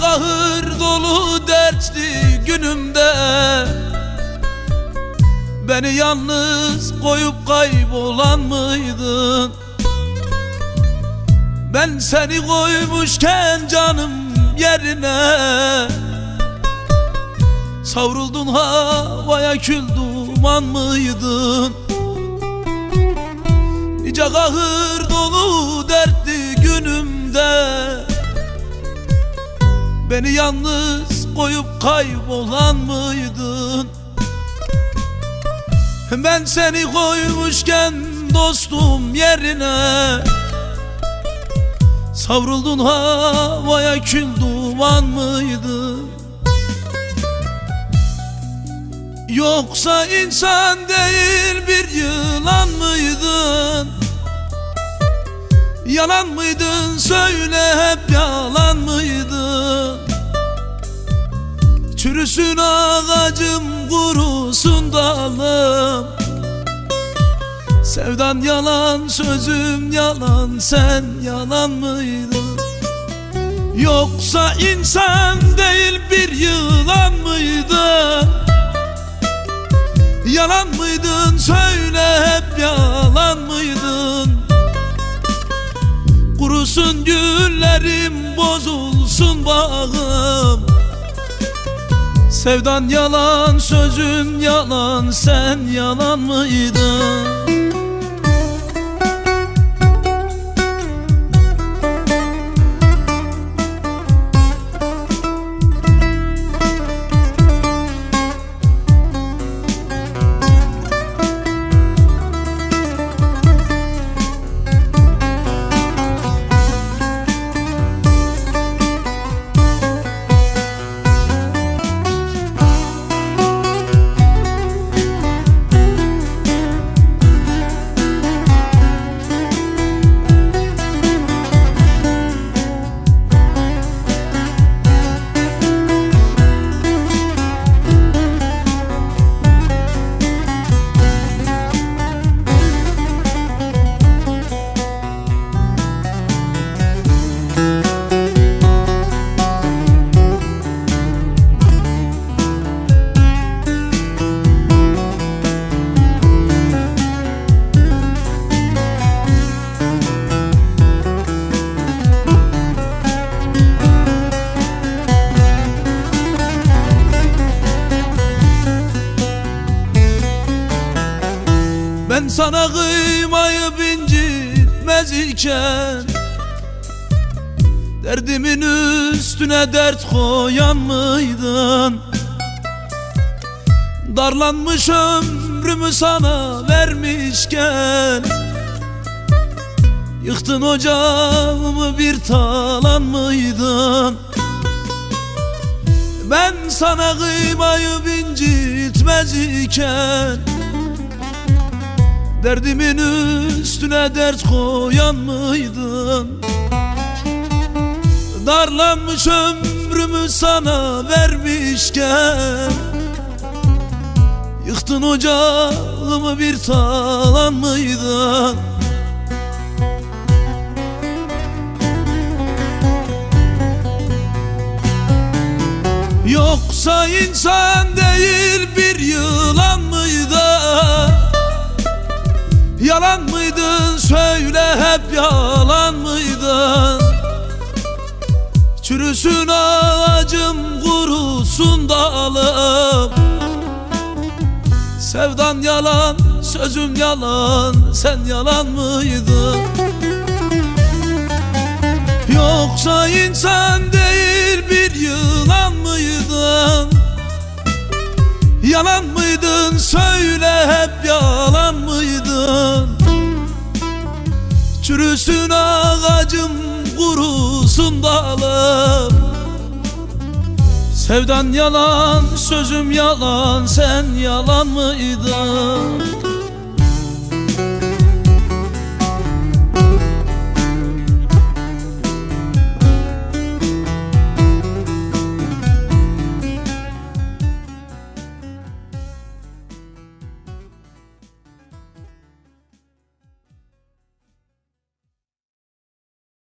Kahır dolu dertli günümde Beni yalnız koyup kaybolan mıydın? Ben seni koymuşken canım yerine Savruldun havaya kül duman mıydın? Nice kahır dolu dertli günümde Beni yalnız koyup kaybolan mıydın? Ben seni koymuşken dostum yerine Savruldun havaya kül duman mıydı? Yoksa insan değil bir yılan mıydın? Yalan mıydın söyle hep Çürüsün ağacım kurusun dalım Sevdan yalan sözüm yalan sen yalan mıydın? Yoksa insan değil bir yılan mıydın? Yalan mıydın söyle hep yalan mıydın? Kurusun güllerim bozulsun bağım Sevdan yalan sözüm yalan sen yalan mıydın? Ben sana kıymayı incitmez iken Derdimin üstüne dert koyan mıydın? Darlanmış ömrümü sana vermişken Yıktın ocağımı bir talan mıydın? Ben sana kıymayı incitmez iken Derdimin üstüne dert koyan mıydın? Darlanmış ömrümü sana vermişken Yıktın ocağımı bir talan mıydın? Yoksa insan değil bir yılan mıydı? Yalan mıydın? Çürüsün ağacım kurusun dalım Sevdan yalan sözüm yalan sen yalan mıydın? Yoksa insan değil bir yılan mıydın? Yalan mıydın söyle hep yalan Çürüsün ağacım kurusun dalım Sevdan yalan sözüm yalan sen yalan mıydın?